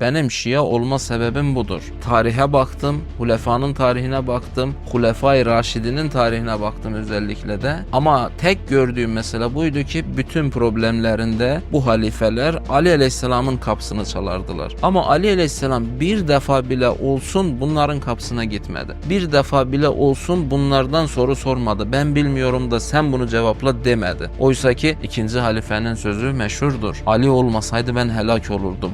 Benim Şia olma sebebim budur. Tarihe baktım, Hulefa'nın tarihine baktım, Hulefai Raşidinin tarihine baktım özellikle de. Ama tek gördüğüm mesele buydu ki bütün problemlerinde bu halifeler Ali Aleyhisselam'ın kapısını çalardılar. Ama Ali Aleyhisselam bir defa bile olsun bunların kapısına gitmedi. Bir defa bile olsun bunlardan soru sormadı. Ben bilmiyorum da sen bunu cevapla demedi. Oysa ki ikinci halifenin sözü meşhurdur. Ali olmasaydı ben helak olurdum.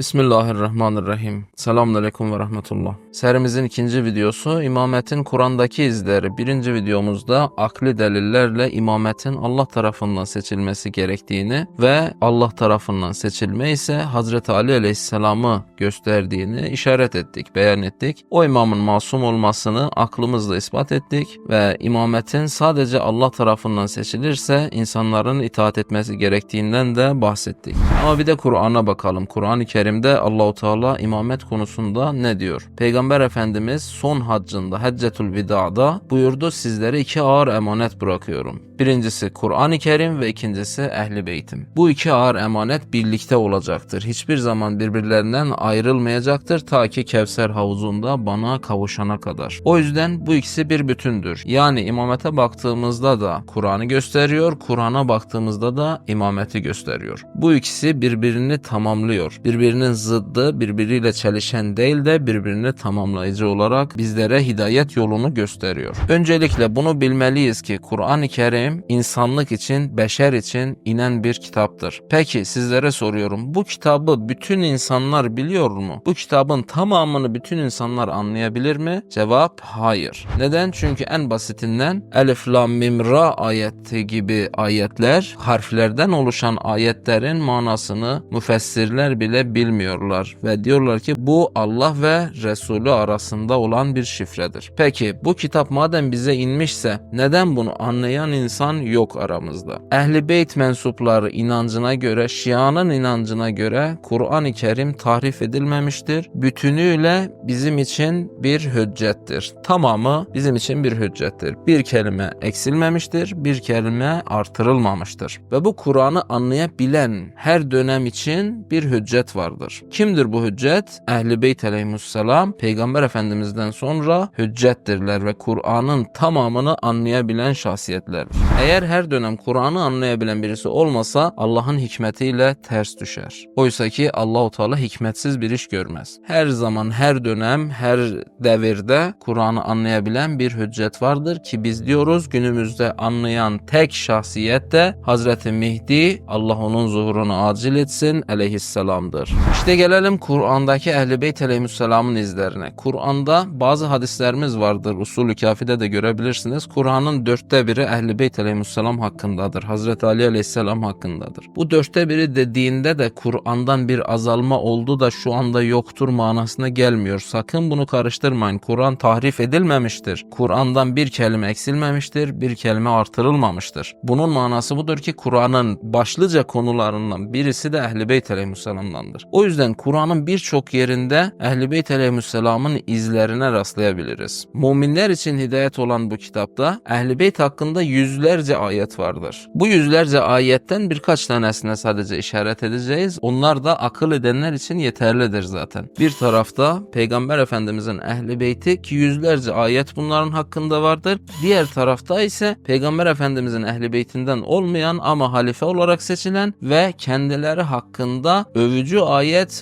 Bismillahirrahmanirrahim. Selamünaleyküm ve rahmetullah. Serimizin ikinci videosu imametin Kur'an'daki izleri. Birinci videomuzda akli delillerle imametin Allah tarafından seçilmesi gerektiğini ve Allah tarafından seçilme ise Hazreti Ali Aleyhisselam'ı gösterdiğini işaret ettik, beyan ettik. O imamın masum olmasını aklımızla ispat ettik ve imametin sadece Allah tarafından seçilirse insanların itaat etmesi gerektiğinden de bahsettik. Ama bir de Kur'an'a bakalım. Kur'an-ı Kerim'de Allahu Teala imamet konusunda ne diyor? Peygamber Efendimiz son haccında Haccetul Vida'da buyurdu sizlere iki ağır emanet bırakıyorum. Birincisi Kur'an-ı Kerim ve ikincisi Ehli Beytim. Bu iki ağır emanet birlikte olacaktır. Hiçbir zaman birbirlerinden ayrılmayacaktır ta ki Kevser havuzunda bana kavuşana kadar. O yüzden bu ikisi bir bütündür. Yani imamete baktığımızda da Kur'an'ı gösteriyor, Kur'an'a baktığımızda da imameti gösteriyor. Bu ikisi birbirini tamamlıyor. Birbirinin zıddı, birbiriyle çelişen değil de birbirini tamamlayıcı olarak bizlere hidayet yolunu gösteriyor. Öncelikle bunu bilmeliyiz ki Kur'an-ı Kerim insanlık için, beşer için inen bir kitaptır. Peki sizlere soruyorum. Bu kitabı bütün insanlar biliyor mu? Bu kitabın tamamını bütün insanlar anlayabilir mi? Cevap hayır. Neden? Çünkü en basitinden Elif Lam Mim Ra ayeti gibi ayetler harflerden oluşan ayetlerin manasını müfessirler bile bilmiyorlar ve diyorlar ki bu Allah ve Resulü arasında olan bir şifredir. Peki bu kitap madem bize inmişse neden bunu anlayan insan yok aramızda? Ehli Beyt mensupları inancına göre, Şia'nın inancına göre Kur'an-ı Kerim tahrif edilmemiştir. Bütünüyle bizim için bir hüccettir. Tamamı bizim için bir hüccettir. Bir kelime eksilmemiştir, bir kelime artırılmamıştır. Ve bu Kur'an'ı anlayabilen her dönem için bir hüccet vardır. Kimdir bu hüccet? Ehl-i Beyt aleyhisselam Peygamber Efendimiz'den sonra hüccettirler ve Kur'an'ın tamamını anlayabilen şahsiyetlerdir. Eğer her dönem Kur'an'ı anlayabilen birisi olmasa Allah'ın hikmetiyle ters düşer. Oysa ki Allahu Teala hikmetsiz bir iş görmez. Her zaman, her dönem, her devirde Kur'an'ı anlayabilen bir hüccet vardır ki biz diyoruz günümüzde anlayan tek şahsiyet de Hazreti Mehdi Allah onun zuhurunu acil etsin aleyhisselamdır. İşte gelelim Kur'an'daki Ehl-i Beyt aleyhisselamın izlerine. Kur'an'da bazı hadislerimiz vardır. Usulü kafide de görebilirsiniz. Kur'an'ın dörtte biri Ehl-i Beyt aleyhisselam hakkındadır. Hazreti Ali aleyhisselam hakkındadır. Bu dörtte biri dediğinde de Kur'an'dan bir azalma oldu da şu anda yoktur manasına gelmiyor. Sakın bunu karıştırmayın. Kur'an tahrif edilmemiştir. Kur'an'dan bir kelime eksilmemiştir, bir kelime artırılmamıştır. Bunun manası budur ki Kur'an'ın başlıca konularından birisi de Ehl-i Beyt aleyhisselamdandır. O yüzden Kur'an'ın birçok yerinde Ehl-i Beyt aleyhisselamın izlerine rastlayabiliriz. Müminler için hidayet olan bu kitapta Ehl-i Beyt hakkında yüzlerce ayet vardır. Bu yüzlerce ayetten birkaç tanesine sadece işaret edeceğiz. Onlar da akıl edenler için yeterlidir zaten. Bir tarafta Peygamber Efendimizin Ehl-i Beyti ki yüzlerce ayet bunların hakkında vardır. Diğer tarafta ise Peygamber Efendimizin Ehl-i Beytinden olmayan ama halife olarak seçilen ve kendileri hakkında övücü ayet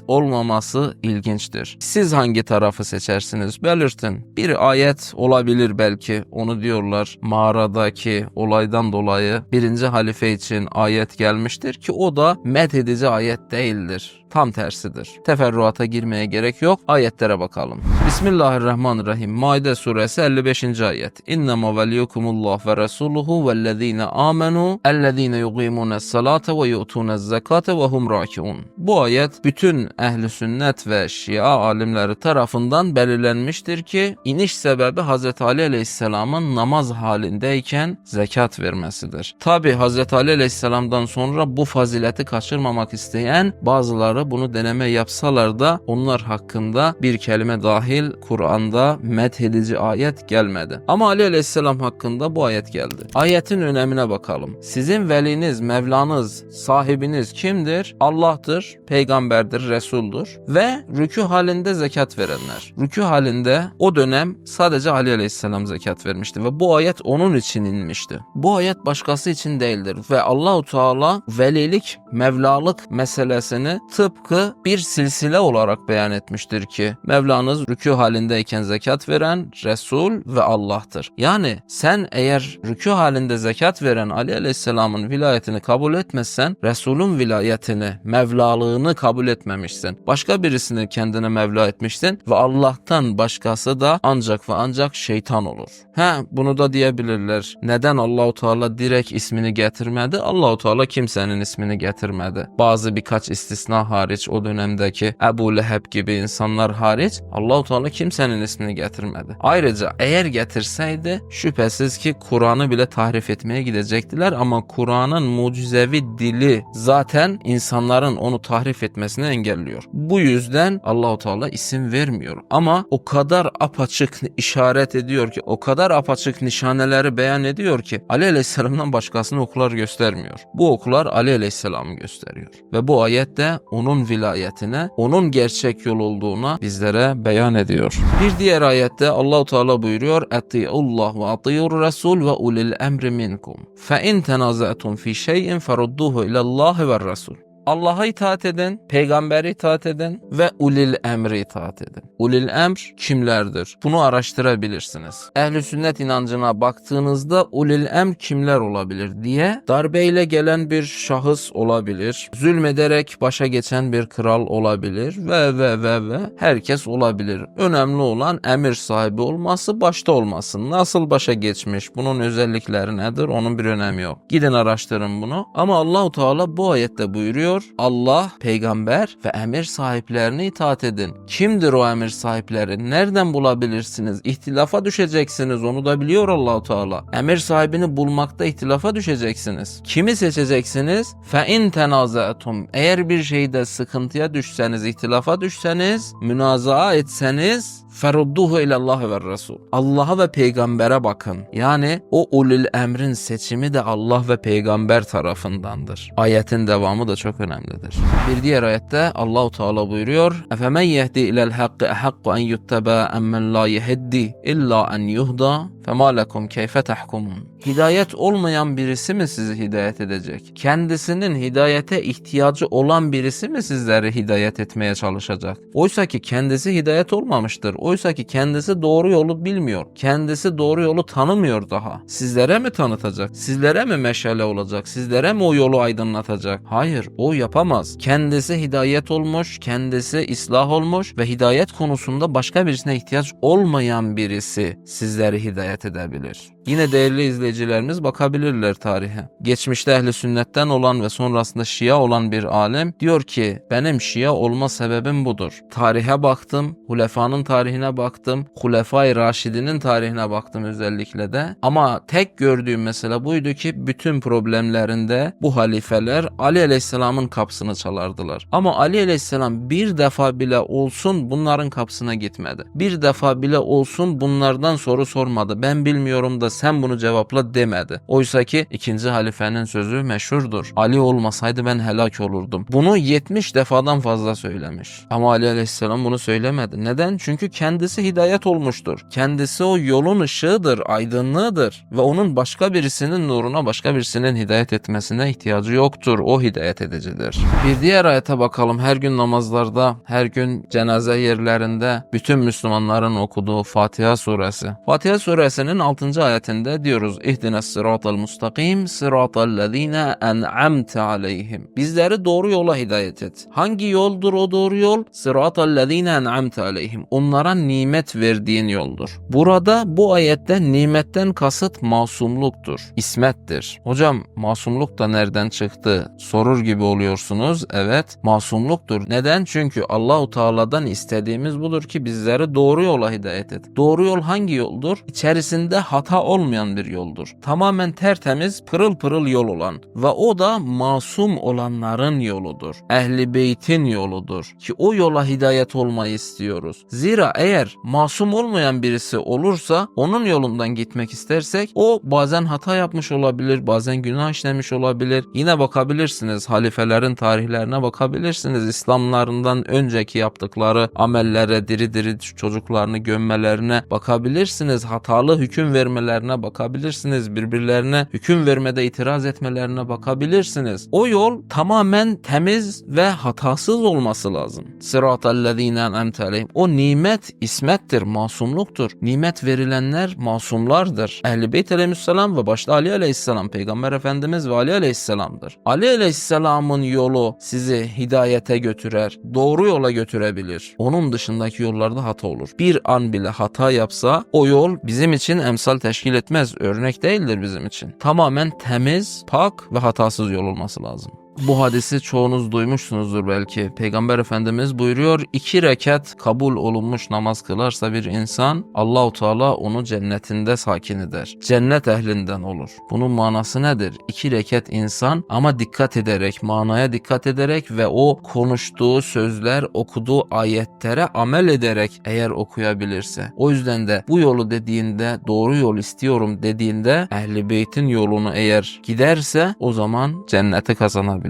olmaması ilginçtir. Siz hangi tarafı seçersiniz? Belirtin. Bir ayet olabilir belki. Onu diyorlar mağaradaki olaydan dolayı birinci halife için ayet gelmiştir ki o da methedici ayet değildir. Tam tersidir. Teferruata girmeye gerek yok. Ayetlere bakalım. Bismillahirrahmanirrahim. Maide suresi 55. ayet. İnnemâ veliyukumullah ve resuluhu vellezîne amenu ellezîne yuqîmûnes salate ve yu'tûnez zekate ve hum râkiûn. Bu ayet bütün ehli sünnet ve şia alimleri tarafından belirlenmiştir ki iniş sebebi Hz. Ali Aleyhisselam'ın namaz halindeyken zekat vermesidir. Tabi Hz. Ali Aleyhisselam'dan sonra bu fazileti kaçırmamak isteyen bazıları bunu deneme yapsalar da onlar hakkında bir kelime dahil Kur'an'da methedici ayet gelmedi. Ama Ali Aleyhisselam hakkında bu ayet geldi. Ayetin önemine bakalım. Sizin veliniz, Mevlanız, sahibiniz kimdir? Allah'tır, peygamberdir, Resul'dur ve rükû halinde zekat verenler. Rükû halinde o dönem sadece Ali Aleyhisselam zekat vermişti ve bu ayet onun için inmişti. Bu ayet başkası için değildir ve Allahu Teala velilik, mevlalık meselesini tıpkı bir silsile olarak beyan etmiştir ki Mevlanız rükû halindeyken zekat veren Resul ve Allah'tır. Yani sen eğer rükû halinde zekat veren Ali Aleyhisselam'ın vilayetini kabul etmezsen Resul'ün vilayetini, mevlalığını kabul etmemişsin. Başka birisini kendine mevla etmişsin ve Allah'tan başkası da ancak ve ancak şeytan olur. He bunu da diyebilirler. Neden Allahu Teala direkt ismini getirmedi? Allahu Teala kimsenin ismini getirmedi. Bazı birkaç istisna hariç o dönemdeki Ebu Leheb gibi insanlar hariç Allahu Teala kimsenin ismini getirmedi. Ayrıca eğer getirseydi şüphesiz ki Kur'an'ı bile tahrif etmeye gidecektiler ama Kur'an'ın mucizevi dili zaten insanların onu tahrif etmesini engelliyor. Bu yüzden Allahu Teala isim vermiyor ama o kadar apaçık işaret ediyor ki o kadar apaçık nişaneleri beyan ediyor ki Ali Aleyhisselam'dan başkasını okular göstermiyor. Bu okular Ali Aleyhisselam'ı gösteriyor. Ve bu ayette onun vilayetine, onun gerçek yol olduğuna bizlere beyan ediyor. Bir diğer ayette Allahu Teala buyuruyor: "Etiullah ve atiyur Resul ve ulil emri minkum. Fe in tenazatum fi şey'in ferudduhu ila Allah ve Resul." Allah'a itaat edin, peygambere itaat edin ve ulil emri itaat edin. Ulil emr kimlerdir? Bunu araştırabilirsiniz. Ehli sünnet inancına baktığınızda ulil emr kimler olabilir diye darbeyle gelen bir şahıs olabilir. Zulmederek başa geçen bir kral olabilir ve ve ve ve herkes olabilir. Önemli olan emir sahibi olması, başta olması. Nasıl başa geçmiş? Bunun özellikleri nedir? Onun bir önemi yok. Gidin araştırın bunu. Ama Allahu Teala bu ayette buyuruyor. Allah, peygamber ve emir sahiplerine itaat edin. Kimdir o emir sahipleri? Nereden bulabilirsiniz? İhtilafa düşeceksiniz. Onu da biliyor Allahu Teala. Emir sahibini bulmakta ihtilafa düşeceksiniz. Kimi seçeceksiniz? Fe in tenazatum. Eğer bir şeyde sıkıntıya düşseniz, ihtilafa düşseniz, münazaa etseniz ferudduhu ilallah ve Resul. Allah'a ve peygambere bakın. Yani o ulul emrin seçimi de Allah ve peygamber tarafındandır. Ayetin devamı da çok önemlidir. Bir diğer ayette Allahu Teala buyuruyor: "Efemen yehdi ilel hakkı ehakku en yuttaba emmen la yehdi illa en yuhda fema lekum keyfe tahkumun." Hidayet olmayan birisi mi sizi hidayet edecek? Kendisinin hidayete ihtiyacı olan birisi mi sizleri hidayet etmeye çalışacak? Oysa ki kendisi hidayet olmamıştır. Oysa ki kendisi doğru yolu bilmiyor. Kendisi doğru yolu tanımıyor daha. Sizlere mi tanıtacak? Sizlere mi meşale olacak? Sizlere mi o yolu aydınlatacak? Hayır, o yapamaz. Kendisi hidayet olmuş, kendisi ıslah olmuş ve hidayet konusunda başka birisine ihtiyaç olmayan birisi sizleri hidayet edebilir. Yine değerli izleyicilerimiz bakabilirler tarihe. Geçmişte ehli sünnetten olan ve sonrasında Şia olan bir alim diyor ki benim Şia olma sebebim budur. Tarihe baktım, Hulefa'nın tarihine baktım, Hulefai Raşidinin tarihine baktım özellikle de. Ama tek gördüğüm mesele buydu ki bütün problemlerinde bu halifeler Ali Aleyhisselam'ın kapısını çalardılar. Ama Ali Aleyhisselam bir defa bile olsun bunların kapısına gitmedi. Bir defa bile olsun bunlardan soru sormadı. Ben bilmiyorum da sen bunu cevapla demedi. Oysa ki ikinci halifenin sözü meşhurdur. Ali olmasaydı ben helak olurdum. Bunu 70 defadan fazla söylemiş. Ama Ali Aleyhisselam bunu söylemedi. Neden? Çünkü kendisi hidayet olmuştur. Kendisi o yolun ışığıdır, aydınlığıdır. Ve onun başka birisinin nuruna, başka birisinin hidayet etmesine ihtiyacı yoktur. O hidayet edicidir. Bir diğer ayete bakalım. Her gün namazlarda, her gün cenaze yerlerinde bütün Müslümanların okuduğu Fatiha suresi. Fatiha suresi suresinin 6. ayetinde diyoruz. İhdines sıratal mustakim sıratal lezine en'amte aleyhim. Bizleri doğru yola hidayet et. Hangi yoldur o doğru yol? Sıratal lezine en'amte aleyhim. Onlara nimet verdiğin yoldur. Burada bu ayette nimetten kasıt masumluktur. İsmettir. Hocam masumluk da nereden çıktı? Sorur gibi oluyorsunuz. Evet masumluktur. Neden? Çünkü Allahu Teala'dan istediğimiz budur ki bizleri doğru yola hidayet et. Doğru yol hangi yoldur? İçerisinde hata olmayan bir yoldur. Tamamen tertemiz, pırıl pırıl yol olan ve o da masum olanların yoludur. Ehli beytin yoludur. Ki o yola hidayet olmayı istiyoruz. Zira eğer masum olmayan birisi olursa onun yolundan gitmek istersek o bazen hata yapmış olabilir, bazen günah işlemiş olabilir. Yine bakabilirsiniz halifelerin tarihlerine bakabilirsiniz. İslamlarından önceki yaptıkları amellere, diri diri çocuklarını gömmelerine bakabilirsiniz. Hatalı hüküm vermelerine bakabilirsiniz. Birbirlerine hüküm vermede itiraz etmelerine bakabilirsiniz. O yol tamamen temiz ve hatasız olması lazım. Sıratallezine en'amte aleyhim. O nimet ismettir, masumluktur. Nimet verilenler masumlardır. Ehl-i Beyt aleyhisselam ve başta Ali aleyhisselam, Peygamber Efendimiz ve Ali aleyhisselamdır. Ali aleyhisselamın yolu sizi hidayete götürer, doğru yola götürebilir. Onun dışındaki yollarda hata olur. Bir an bile hata yapsa o yol bizim için emsal teşkil etmez. Örnek değildir bizim için. Tamamen temiz, pak ve hatasız yol olması lazım. Bu hadisi çoğunuz duymuşsunuzdur belki. Peygamber Efendimiz buyuruyor iki rekat kabul olunmuş namaz kılarsa bir insan Allahu Teala onu cennetinde sakin eder. Cennet ehlinden olur. Bunun manası nedir? İki rekat insan ama dikkat ederek, manaya dikkat ederek ve o konuştuğu sözler, okuduğu ayetlere amel ederek eğer okuyabilirse. O yüzden de bu yolu dediğinde, doğru yol istiyorum dediğinde Ehli Beyt'in yolunu eğer giderse o zaman cenneti kazanabilir.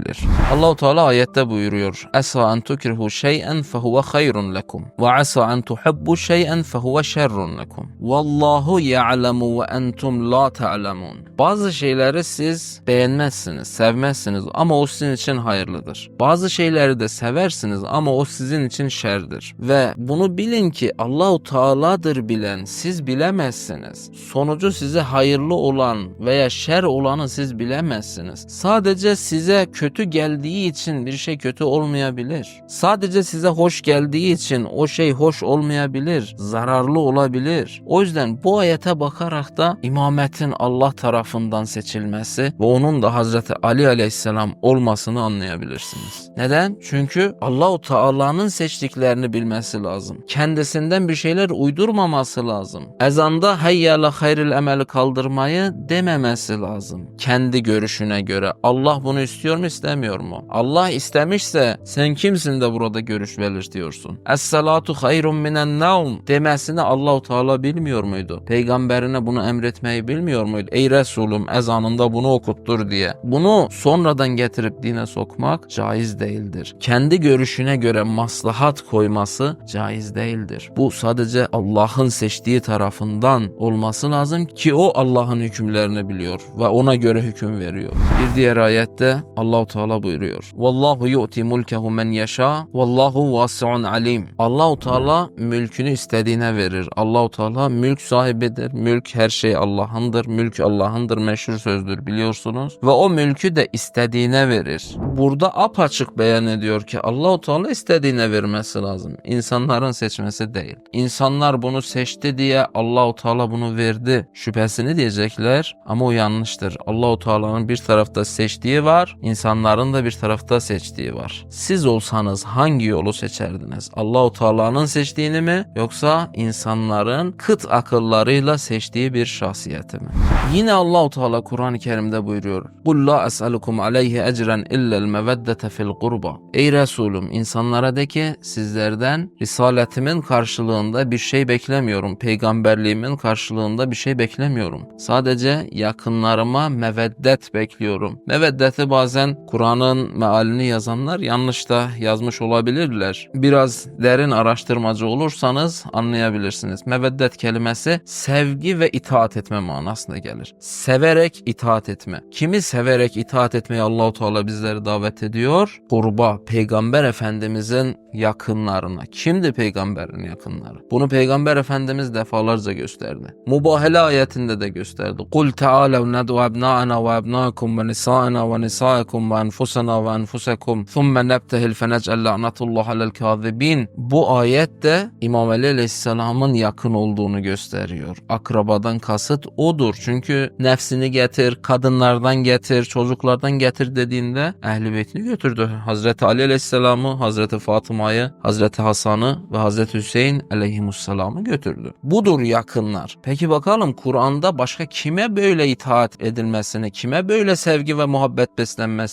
Allahu Teala ayette buyuruyor. Esa en tukrihu şey'en fehuve hayrun lekum ve asa en tuhibbu şey'en fehuve şerrun lekum. Vallahu ya'lemu ve entum la ta'lemun. Bazı şeyleri siz beğenmezsiniz, sevmezsiniz ama o sizin için hayırlıdır. Bazı şeyleri de seversiniz ama o sizin için şerdir. Ve bunu bilin ki Allahu Teala'dır bilen, siz bilemezsiniz. Sonucu size hayırlı olan veya şer olanı siz bilemezsiniz. Sadece size kötü geldiği için bir şey kötü olmayabilir. Sadece size hoş geldiği için o şey hoş olmayabilir, zararlı olabilir. O yüzden bu ayete bakarak da imametin Allah tarafından seçilmesi ve onun da Hazreti Ali aleyhisselam olmasını anlayabilirsiniz. Neden? Çünkü Allahu Teala'nın seçtiklerini bilmesi lazım. Kendisinden bir şeyler uydurmaması lazım. Ezanda hayyala hayril emeli kaldırmayı dememesi lazım. Kendi görüşüne göre. Allah bunu istiyor mu istemiyor mu? Allah istemişse sen kimsin de burada görüş belirtiyorsun? Es-salatu hayrun minen nevm demesini Allahu Teala bilmiyor muydu? Peygamberine bunu emretmeyi bilmiyor muydu? Ey Resulüm ezanında bunu okuttur diye. Bunu sonradan getirip dine sokmak caiz değildir. Kendi görüşüne göre maslahat koyması caiz değildir. Bu sadece Allah'ın seçtiği tarafından olması lazım ki o Allah'ın hükümlerini biliyor ve ona göre hüküm veriyor. Bir diğer ayette Allahu Teala buyuruyor. Vallahu yu'ti mulkehu men yasha vallahu vasi'un alim. Allahu Teala mülkünü istediğine verir. Allahu Teala mülk sahibidir. Mülk her şey Allah'ındır. Mülk Allah'ındır meşhur sözdür biliyorsunuz. Ve o mülkü de istediğine verir. Burada apaçık beyan ediyor ki Allahu Teala istediğine vermesi lazım. İnsanların seçmesi değil. İnsanlar bunu seçti diye Allahu Teala bunu verdi şüphesini diyecekler ama o yanlıştır. Allahu Teala'nın bir tarafta seçtiği var, insanların da bir tarafta seçtiği var. Siz olsanız hangi yolu seçerdiniz? Allahu Teala'nın seçtiğini mi yoksa insanların kıt akıllarıyla seçtiği bir şahsiyeti mi? Yine Allahu Teala Kur'an-ı Kerim'de buyuruyor. Kul la es'alukum aleyhi ecren illel meveddete fil kurba. Ey Resulüm insanlara de ki sizlerden risaletimin karşılığında bir şey beklemiyorum. Peygamberliğimin karşılığında bir şey beklemiyorum. Sadece yakınlarıma meveddet bekliyorum. Meveddeti bazen Kur'an'ın mealini yazanlar yanlış da yazmış olabilirler. Biraz derin araştırmacı olursanız anlayabilirsiniz. Meveddet kelimesi sevgi ve itaat etme manasına gelir. Severek itaat etme. Kimi severek itaat etmeye Allahu Teala bizleri davet ediyor? Kurba, Peygamber Efendimizin yakınlarına. Kimdi peygamberin yakınları? Bunu Peygamber Efendimiz defalarca gösterdi. Mubahele ayetinde de gösterdi. Kul ta'alev ned'u ebna'ana ve ebna'akum ve nisa'ana ve nisa'akum ve enfusana ve enfusakum thumme nebtehil fenec'el la'natullah alel kâzibin. Bu ayette İmam Ali Aleyhisselam'ın yakın olduğunu gösteriyor. Akrabadan kasıt odur. Çünkü nefsini getir, kadınlardan getir, çocuklardan getir dediğinde Ehl-i Beytini götürdü. Hazreti Ali Aleyhisselam'ı, Hazreti Fatıma'yı, Hazreti Hasan'ı ve Hazreti Hüseyin Aleyhisselam'ı götürdü. Budur yakınlar. Peki bakalım Kur'an'da başka kime böyle itaat edilmesini, kime böyle sevgi ve muhabbet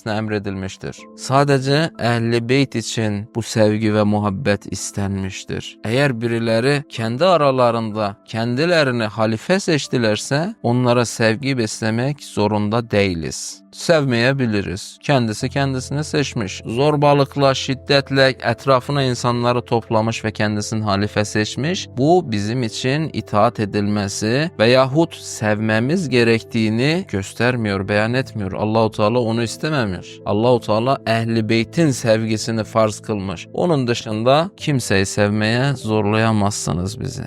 beslenmesine emredilmiştir? Sadece Ehl-i Beyt için bu sevgi ve muhabbet istenmiştir. Eğer birileri kendi aralarında kendilerini halife seçtilerse onlara sevgi beslemek zorunda değiliz. Sevmeyebiliriz. Kendisi kendisini seçmiş. Zorbalıkla, şiddetle etrafına insanları toplamış ve kendisini halife seçmiş. Bu bizim için itaat edilmesi veyahut sevmemiz gerektiğini göstermiyor, beyan etmiyor. Allahu Teala onu istememiş. Allahu Teala ehli beytin sevgisini farz kılmış. Onun dışında kimseyi sevmeye zorlayamazsınız bizi.